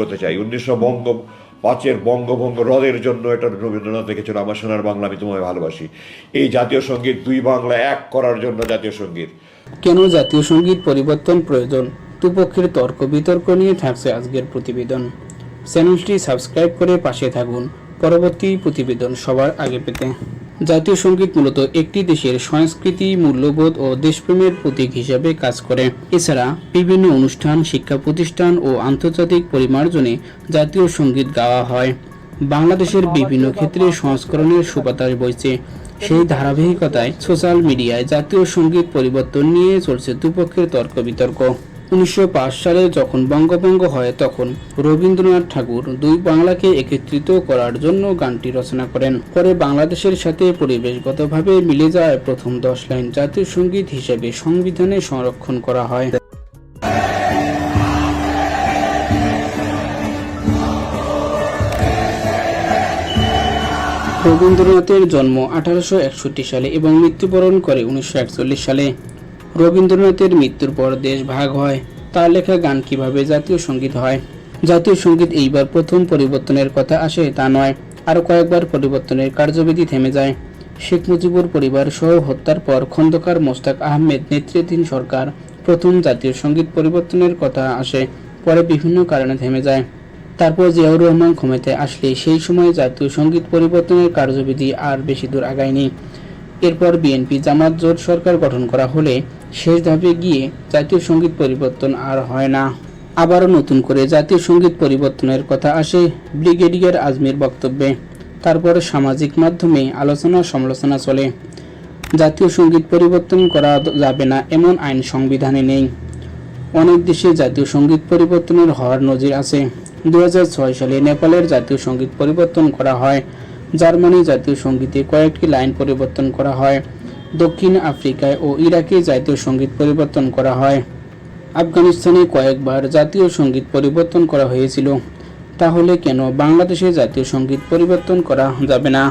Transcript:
করতে চাই, উনিশশো বঙ্গ, পাঁচের বঙ্গভঙ্গ হ্রদের জন্য এটা রবীন্দ্রনাথ লিখেছিল আমার সোনার বাংলা, আমি তোমায় ভালোবাসি। এই জাতীয় সংগীত, দুই বাংলা এক করার জন্য জাতীয় সংগীত। কেন জাতীয় সংগীত পরিবর্তন প্রয়োজন? দুপক্ষের তর্ক বিতর্ক নিয়ে থাকছে আজকের প্রতিবেদন। চ্যানেলটি সাবস্ক্রাইব করে পাশে থাকুন। পরবর্তী প্রতিবেদন সবার আগে পেতে। জাতীয় সংগীত মূলত একটি দেশের সংস্কৃতি, মূল্যবোধ ও দেশপ্রেমের প্রতীক হিসাবে কাজ করে। এছাড়া বিভিন্ন অনুষ্ঠান, শিক্ষা প্রতিষ্ঠান ও আন্তর্জাতিক পরিমার্জনে জাতীয় সংগীত গাওয়া হয়। বাংলাদেশের বিভিন্ন ক্ষেত্রে সংস্করণের সুবাতাস বইছে। সেই ধারাবাহিকতায় সোশ্যাল মিডিয়ায় জাতীয় সংগীত পরিবর্তন নিয়ে চলছে দুপক্ষের তর্ক বিতর্ক। উনিশশো পাঁচ সালে যখন বঙ্গভঙ্গ হয় তখন রবীন্দ্রনাথ ঠাকুর দুই বাংলাকে একত্রিত করার জন্য গানটি রচনা করেন। পরে বাংলাদেশের সাথে পরিবেশগতভাবে মিলে যায় প্রথম দশ লাইন জাতীয় সংগীত হিসেবে সংবিধানে সংরক্ষণ করা হয়। রবীন্দ্রনাথের জন্ম আঠারোশো একষট্টি সালে এবং মৃত্যুবরণ করে উনিশশো একচল্লিশ সালে। রবীন্দ্রনাথের মৃত্যুর পর দেশ ভাগ হয়। তার লেখা গান কীভাবে জাতীয় সংগীত হয়? জাতীয় সংগীত এইবার প্রথম পরিবর্তনের কথা আসে তা নয়, আরও কয়েকবার পরিবর্তনের কার্যবিধি থেমে যায়। শেখ মুজিবুর পরিবার সহ হত্যার পর খন্দকার মোস্তাক আহমেদ নেতৃত্বাধীন সরকার প্রথম জাতীয় সংগীত পরিবর্তনের কথা আসে, পরে বিভিন্ন কারণে থেমে যায়। তারপর জিয়াউর রহমান ক্ষমতায় আসলে সেই সময় জাতীয় সংগীত পরিবর্তনের কার্যবিধি আর বেশি দূর আগায়নি। এরপর বিএনপি জামাত জোট সরকার গঠন করা হলে শেষ ধাপে গিয়ে জাতীয় সংগীত পরিবর্তন আর হয় না। আবারও নতুন করে জাতীয় সংগীত পরিবর্তনের কথা আসে ব্রিগেডিয়ার আজমির বক্তব্যে। তারপর সামাজিক মাধ্যমে আলোচনা সমালোচনা চলে। জাতীয় সংগীত পরিবর্তন করা যাবে না এমন আইন সংবিধানে নেই। অনেক দেশে জাতীয় সংগীত পরিবর্তনের হওয়ার নজির আছে। দু হাজার ছয় সালে নেপালের জাতীয় সংগীত পরিবর্তন করা হয়। জার্মানি জাতীয় সঙ্গীতে কয়েকটি লাইন পরিবর্তন করা হয়। দক্ষিণ আফ্রিকায় ও ইরাকে জাতীয় সংগীত পরিবর্তন করা হয়। আফগানিস্তানে কয়েকবার জাতীয় সংগীত পরিবর্তন করা হয়েছিল। তাহলে কেন বাংলাদেশে জাতীয় সংগীত পরিবর্তন করা যাবে না?